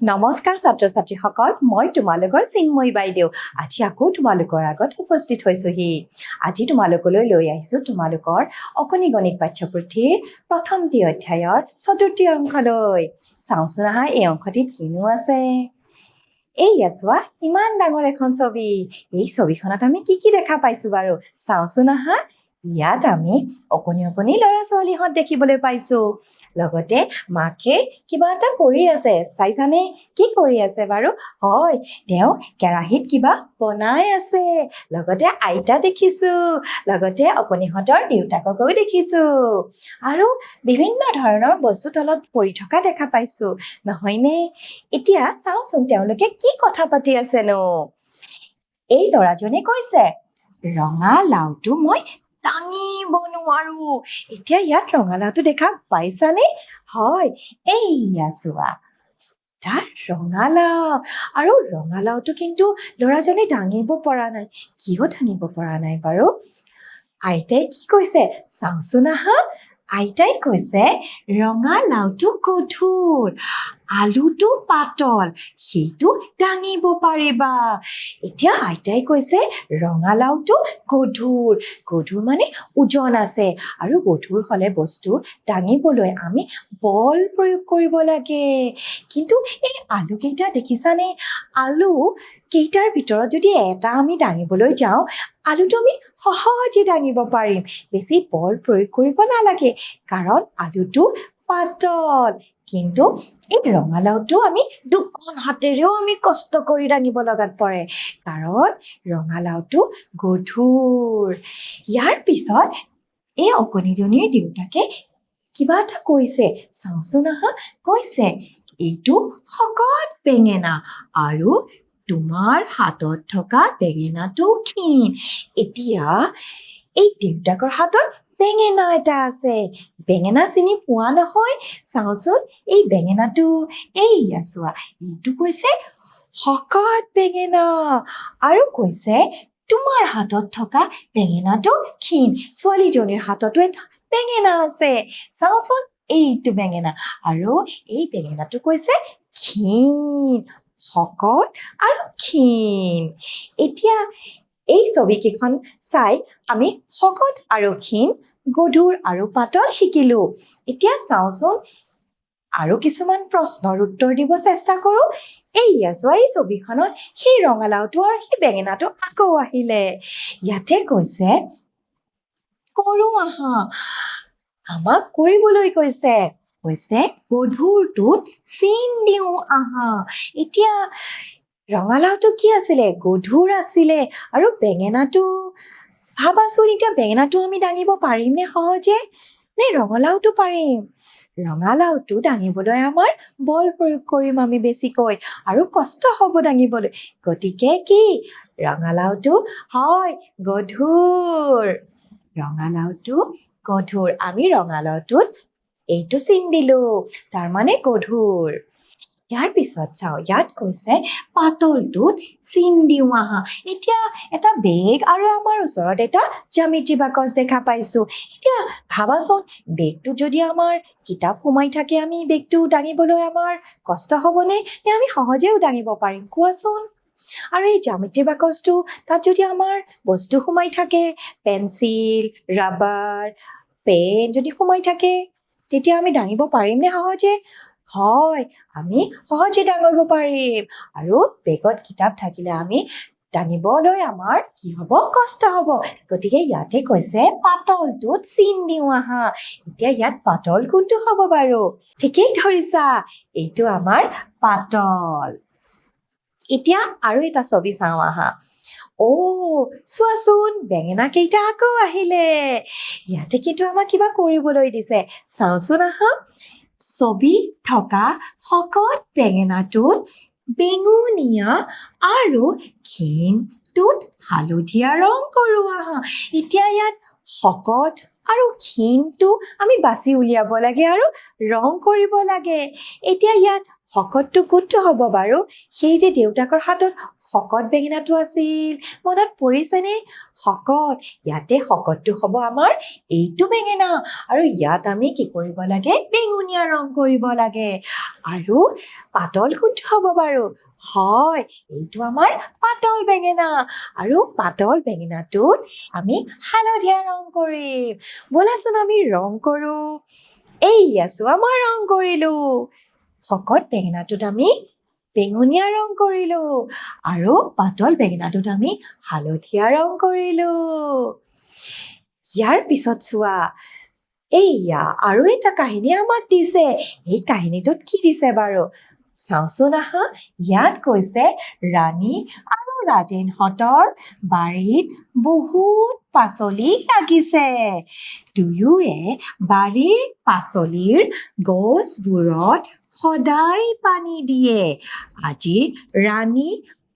নমস্কাৰ ছাত্ৰ ছাত্ৰীসকল মই তোমালোকৰ চিন্ময়ী বাইদেউ। আজি আকৌ তোমালোকৰ আগত উপস্থিত হৈছোহি। আজি তোমালোকলৈ লৈ আহিছোঁ তোমালোকৰ অকণি গণিত পাঠ্যপুথিৰ প্ৰথমটি অধ্যায়ৰ চতুৰ্থী অংশলৈ। চাওঁচোন আহা এই অংশটিত কিনো আছে? এইয়া চোৱা ইমান ডাঙৰ এখন ছবি। এই ছবিখনত আমি কি কি দেখা পাইছোঁ বাৰু? চাওঁচোন আহা ইয়াত আমি অকণি অকণি ল'ৰা ছোৱালীহঁত দেখিবলৈ পাইছোঁ। লগতে মাকে কিবা এটা কৰি আছে চাইছানে? কি কৰি আছে বাৰু? হয় তেওঁ কেৰাহীত কিবা বনাই আছে। লগতে আইতা দেখিছো লগতে অকণিহঁতৰ দেউতাককো দেখিছো। আৰু বিভিন্ন ধৰণৰ বস্তু তলত পৰি থকা দেখা পাইছো নহয়নে? এতিয়া চাওঁচোন তেওঁলোকে কি কথা পাতি আছেনো? এই ল'ৰাজনে কৈছে ৰঙা লাওটো মই দাঙিব নোৱাৰো এতিয়া ইয়াত ৰঙালাওটো দেখা পাইছানে? হয়, এইয়া চোৱা। ৰঙালাও। আৰু ৰঙালাওটো কিন্তু ল'ৰাজনে দাঙিব পৰা নাই। কিয় দাঙিব পৰা নাই বাৰু? আইতাই কি কৈছে? চাওঁচোন আহা। আইতাই কৈছে, ৰঙালাওটো গধুৰ। আলুটো পাতল সেইটো দাঙিব পাৰিবা। এতিয়া আইতাই কৈছে ৰঙালাওটো গধুৰ। গধুৰ মানে ওজন আছে। আৰু গধুৰ হ'লে বস্তু দাঙিবলৈ আমি বল প্ৰয়োগ কৰিব লাগে। কিন্তু এই আলুকেইটা দেখিছানে? আলু কেইটাৰ ভিতৰত যদি এটা আমি দাঙিবলৈ যাওঁ আলুটো আমি সহজে দাঙিব পাৰিম। বেছি বল প্ৰয়োগ কৰিব নালাগে। কাৰণ আলুটো পাতল। কিন্তু এই ৰঙালাওটো আমি দুখন হাতেৰেও আমি কষ্ট কৰি দাঙিব লগাত পৰে। কাৰণ ৰঙালাওটো গধুৰ। ইয়াৰ পিছত এই অকণিজনীৰ দেউতাকে কিবা এটা কৈছে। চাওঁচোন আহা, কৈছে, এইটো শকত বেঙেনা আৰু তোমাৰ হাতত থকা বেঙেনাটো ক্ষীণ। এতিয়া এই দেউতাকৰ হাতত বেঙেনা এটা আছে। বেঙেনা চিনি পোৱা নহয়। চাওঁচোন, এই বেঙেনাটো এইয়া চোৱা এইটো কৈছে শকত বেঙেনা আৰু কৈছে তোমাৰ হাতত থকা বেঙেনাটো ক্ষীণ। ছোৱালীজনীৰ হাততো এটা বেঙেনা আছে। চাওঁচোন, এইটো বেঙেনা আৰু এই বেঙেনাটো কৈছে ক্ষীণ, শকত আৰু ক্ষীণ। এতিয়া এই ছবিকেইখন চাই আমি শকত আৰু ক্ষীণ গধুৰ আৰু পাতল শিকিলো। এতিয়া চাওঁচোন আৰু কিছুমান প্ৰশ্নৰ উত্তৰ দিব চেষ্টা কৰোঁ। এইয়া চোৱা এই ছবিখনত সেই ৰঙালাওটো আৰু সেই বেঙেনাটো আকৌ আহিলে। ইয়াতে কৈছে কৰোঁ আহা আমাক কৰিবলৈ কৈছে। কৈছে গধুৰটোত চিন দিওঁ আহা। এতিয়া ৰঙালাওটো কি আছিলে? গধুৰ আছিলে আৰু বেঙেনাটো। ভাবাচোন এতিয়া বেঙেনাটো আমি দাঙিব পাৰিমনে সহজে? নে ৰঙালাওটো পাৰিম? ৰঙালাওটো দাঙিবলৈ আমাৰ বল প্ৰয়োগ কৰিম আমি বেছিকৈ আৰু কষ্ট হ'ব দাঙিবলৈ। গতিকে কি? ৰঙালাওটো হয় গধুৰ। ৰঙালাওটো গধুৰ। আমি ৰঙালাওটোত এইটো চিন দিলো তাৰমানে গধুৰ। ইয়াৰ পিছত চাওঁ, ইয়াত কৈছে পাতলটোত চিন দিওঁ আহা এতিয়া এটা বেগ আৰু আমাৰ ওচৰত এটা জ্যামিতি বাকচ দেখা পাইছো। এতিয়া ভাবাচোন বেগটোত যদি আমাৰ কিতাপ সোমাই থাকে, আমি বেগটো দাঙিবলৈ আমাৰ কষ্ট হ'বনে? নে আমি সহজেও দাঙিব পাৰিম? কোৱাচোন। আৰু এই জ্যামিতি বাকচটো, তাত যদি আমাৰ বস্তু সোমাই থাকে, পেঞ্চিল, ৰাবাৰ, পেন যদি সোমাই থাকে, তেতিয়া আমি দাঙিব পাৰিমনে সহজে? হয় আমি সহজে দাঙিব পাৰিম। আৰু বেগত কিতাপ থাকিলে আমি দাঙিবলৈ আমাৰ কি হ'ব? কষ্ট হ'ব। গতিকে ইয়াতে কৈছে পাতলটোত চিন দিওঁ আহা। এতিয়া ইয়াত পাতল কোনটো হ'ব বাৰু? ঠিকেই ধৰিছা। এইটো আমাৰ পাতল। এতিয়া আৰু এটা ছবি চাওঁ আহা। অ' চোৱাচোন বেঙেনা কেইটা আকৌ আহিলে। ইয়াতে কিন্তু আমাক কিবা কৰিবলৈ দিছে। চাওঁচোন আহা। ছবিত থকা শকত বেঙেনাটোত বেঙুনীয়া আৰু ক্ষীণটোত হালধীয়া ৰং কৰোঁ আহা এতিয়া ইয়াত শকত আৰু ক্ষীণটো আমি বাছি উলিয়াব লাগে আৰু ৰং কৰিব লাগে। এতিয়া ইয়াত শকতটো কোনটো হ'ব বাৰু? সেই যে দেউতাকৰ হাতত শকত বেঙেনাটো আছিল মনত পৰিছেনে শকত ইয়াতে শকতটো হ'ব আমাৰ এইটো বেঙেনা। আৰু ইয়াত আমি কি কৰিব লাগে? বেঙুনীয়া ৰং কৰিব লাগে। আৰু পাতল কোনটো হ'ব বাৰু? হয় এইটো আমাৰ পাতল বেঙেনা। আৰু পাতল বেঙেনাটোত আমি হালধীয়া ৰং কৰিম। ব'লাচোন আমি ৰং কৰোঁ। এইয়া চোৱা মই ৰং কৰিলোঁ। শকত বেঙেনাটোত আমি বেঙুনীয়া ৰং কৰিলোঁ আৰু পাতল বেঙেনাটোত আমি হালধীয়া ৰং কৰিলোঁ। ইয়াৰ পিছত চোৱা এইয়া আৰু এটা কাহিনী আমাক দিছে। এই কাহিনীটোত কি দিছে বাৰু? চাওঁচোন আহা ইয়াত কৈছে ৰাণী আৰু ৰাজেনহঁতৰ বাৰীত বহুত পাচলি লাগিছে। দুয়োৱে বাৰীৰ পাচলিৰ গছবোৰত সদায় পানী দিয়ে। আজি ৰাণী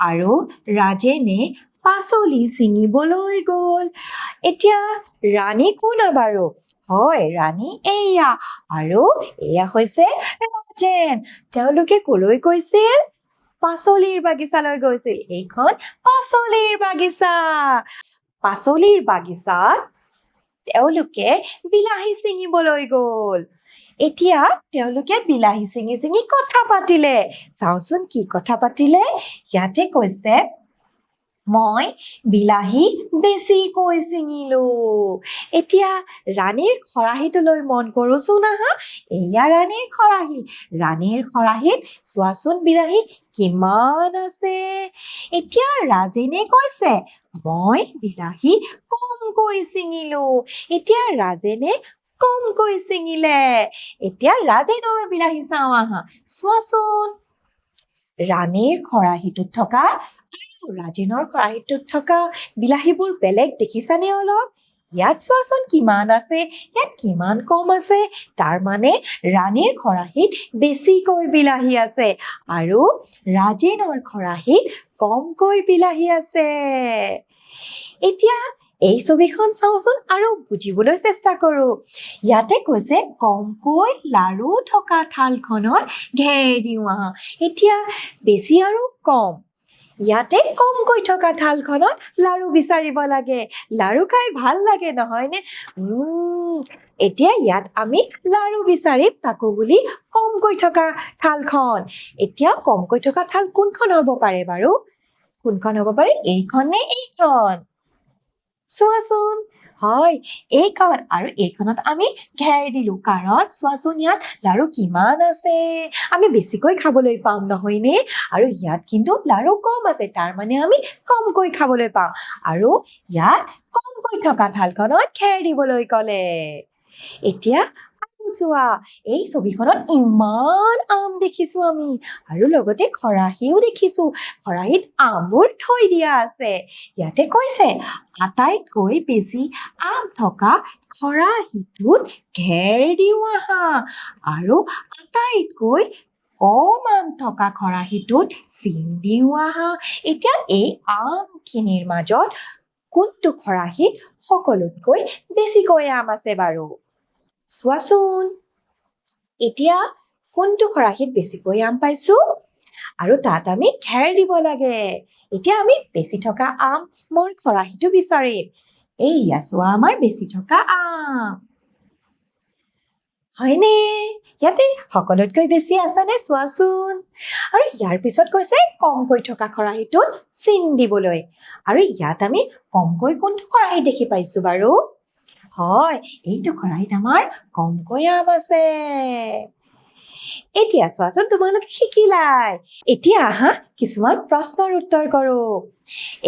আৰু ৰাজেনে পাচলি ছিঙিবলৈ গ'ল। এতিয়া ৰাণী কোনা বাৰু? হয় ৰাণী এইয়া। আৰু এয়া হৈছে ৰাজেন। তেওঁলোকে কলৈ গৈছিল? পাচলিৰ বাগিচালৈ গৈছিল। এইখন পাচলিৰ বাগিচা। পাচলিৰ বাগিচাত তেওঁলোকে বিলাহী ছিঙিবলৈ গ'ল। এতিয়া তেওঁলোকে বিলাহী ছিঙি ছিঙি কথা পাতিলে। চাওঁচোন কি কথা পাতিলে? ইয়াতে কৈছে মই বিলাহী বেছিকৈ ছিঙিলো। এতিয়া ৰাণীৰ খৰাহীটোলৈ মন কৰোচোন আহা। এয়া ৰাণীৰ খৰাহী। ৰাণীৰ খৰাহীত চোৱাচোন বিলাহী কিমান আছে। এতিয়া ৰাজেনে কৈছে মই বিলাহী কমকৈ ছিঙিলো। এতিয়া ৰাজেনে কমকৈ ছিঙিলে। এতিয়া ৰাজেনৰ বিলাহী চাওঁ আহা। চোৱাচোন। ৰাণীৰ খৰাহীটোত থকা ৰাজেনৰ খৰাহীটোত থকা বিলাহীবোৰ বেলেগ দেখিছানে অলপ? ইয়াত চোৱাচোন কিমান আছে ইয়াত কিমান কম আছে। তাৰ মানে ৰাণীৰ খৰাহীত বেছিকৈ বিলাহী আছে আৰু ৰাজেনৰ খৰাহীত কমকৈ বিলাহী আছে। এতিয়া এই ছবিখন চাওঁচোন আৰু বুজিবলৈ চেষ্টা কৰোঁ। ইয়াতে কৈছে কমকৈ লাৰু থকা থালখনত ঘেৰ দিওঁ আহা। এতিয়া বেছি আৰু কম। ইয়াতে কমকৈ থকা থালখনত লাৰু বিচাৰিব লাগে। লাৰু খাই ভাল লাগে নহয়নে? এতিয়া ইয়াত আমি লাৰু বিচাৰিম তাকো বুলি কমকৈ থকা থালখন। এতিয়া কমকৈ থকা থাল কোনখন হ'ব পাৰে বাৰু? কোনখন হ'ব পাৰে? এইখন নে এইখন। চোৱাচোন। হয়। এইখন আৰু এইখনত আমি ঘেৰ দিলো। কাৰণ চোৱাচোন ইয়াত লাৰু কিমান আছে? আমি বেছিকৈ খাবলৈ পাম নহয়নে আৰু ইয়াত কিন্তু লাৰু কম আছে তাৰ মানে আমি কমকৈ খাবলৈ পাম। আৰু ইয়াত কমকৈ থকা থালখনত খেৰ দিবলৈ ক'লে। এতিয়া চোৱা এই ছবিখনত ইমান আম দেখিছো আমি। আৰু লগতে খৰাহীও দেখিছো। খৰাহীত আমবোৰ থৈ দিয়া আছে। ইয়াতে কৈছে আটাইতকৈ বেছি আম থকা খৰাহীটোত ঘেৰ দিওঁ আহা। আৰু আটাইতকৈ কম আম থকা খৰাহীটোত চিন দিওঁ আহা। এতিয়া এই আমখিনিৰ মাজত কোনটো খৰাহীত সকলোতকৈ বেছিকৈ আম আছে বাৰু? চোৱাচোন। এতিয়া কোনটো খৰাহীত বেছিকৈ আম পাইছো? আৰু তাত আমি খেৰ দিব লাগে। এতিয়া আমি বেছি থকা আম মোৰ খৰাহীটো বিচাৰিম। এইয়া চোৱা আমাৰ বেছি থকা আম। হয়নে? ইয়াতে সকলোতকৈ বেছি আছেনে চোৱাচোন। আৰু ইয়াৰ পিছত কৈছে কমকৈ থকা খৰাহীটোত চিন দিবলৈ। আৰু ইয়াত আমি কমকৈ কোনটো খৰাহী দেখি পাইছো বাৰু? হয় এইটো খৰাহীত আমাৰ কমকৈ আম আছে। এতিয়া চোৱাচোন তোমালোকে শিকিলাই এতিয়া আহা কিছুমান প্ৰশ্নৰ উত্তৰ কৰো।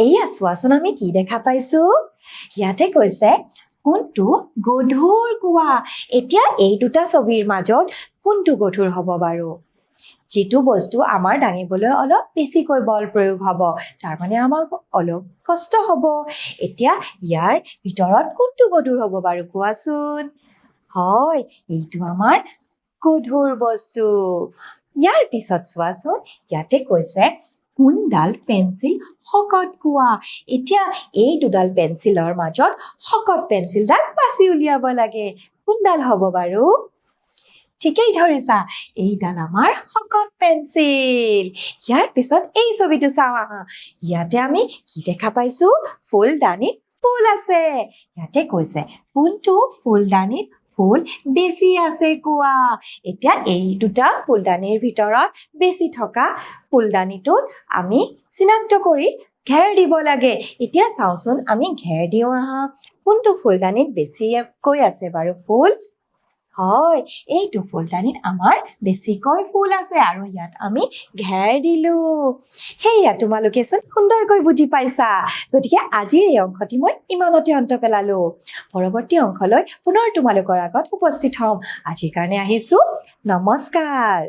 এয়া চোৱাচোন আমি কি দেখা পাইছো। ইয়াতে কৈছে কোনটো গধুৰ কোৱা? এতিয়া এই দুটা ছবিৰ মাজত কোনটো গধুৰ হ'ব বাৰু? যিটো বস্তু আমাৰ দাঙিবলৈ অলপ বেছিকৈ বল প্ৰয়োগ হ'ব তাৰমানে আমাক অলপ কষ্ট হ'ব। এতিয়া ইয়াৰ ভিতৰত কোনটো গধুৰ হ'ব বাৰু কোৱাচোন? হয় এইটো আমাৰ গধুৰ বস্তু। ইয়াৰ পিছত চোৱাচোন ইয়াতে কৈছে কোনডাল পেঞ্চিল শকত কোৱা? এতিয়া এই দুডাল পেঞ্চিলৰ মাজত শকত পেঞ্চিলডাল বাছি উলিয়াব লাগে। কোনডাল হ'ব বাৰু? ঠিকেই ধৰিছা। এইডাল আমাৰ শকত পেঞ্চিল। ইয়াৰ পিছত এই ছবিটো চাওঁ আহা। ইয়াতে আমি কি দেখা পাইছো? ফুলদানিত ফুল আছে। ইয়াতে কৈছে, কোনটো ফুলদানিত ফুল বেছি আছে কোৱা? এতিয়া এই দুটা ফুলদানিৰ ভিতৰত বেছি থকা ফুলদানিটোত আমি চিনাক্ত কৰি ঘেৰ দিব লাগে। এতিয়া চাওঁচোন, আমি ঘেৰ দিওঁ আহা। কোনটো ফুলদানিত বেছিকৈ আছে বাৰু ফুল? হয় এইটো ফুলদানিত আমাৰ বেছিকৈ ফুল আছে আৰু ইয়াত আমি ঘেৰ দিলো। সেয়া তোমালোকেচোন সুন্দৰকৈ বুজি পাইছা। গতিকে আজিৰ এই অংশটি মই ইমানতে অন্ত পেলালো। পৰৱৰ্তী অংশলৈ পুনৰ তোমালোকৰ আগত উপস্থিত হ'ম। আজিৰ কাৰণে আহিছো। নমস্কাৰ।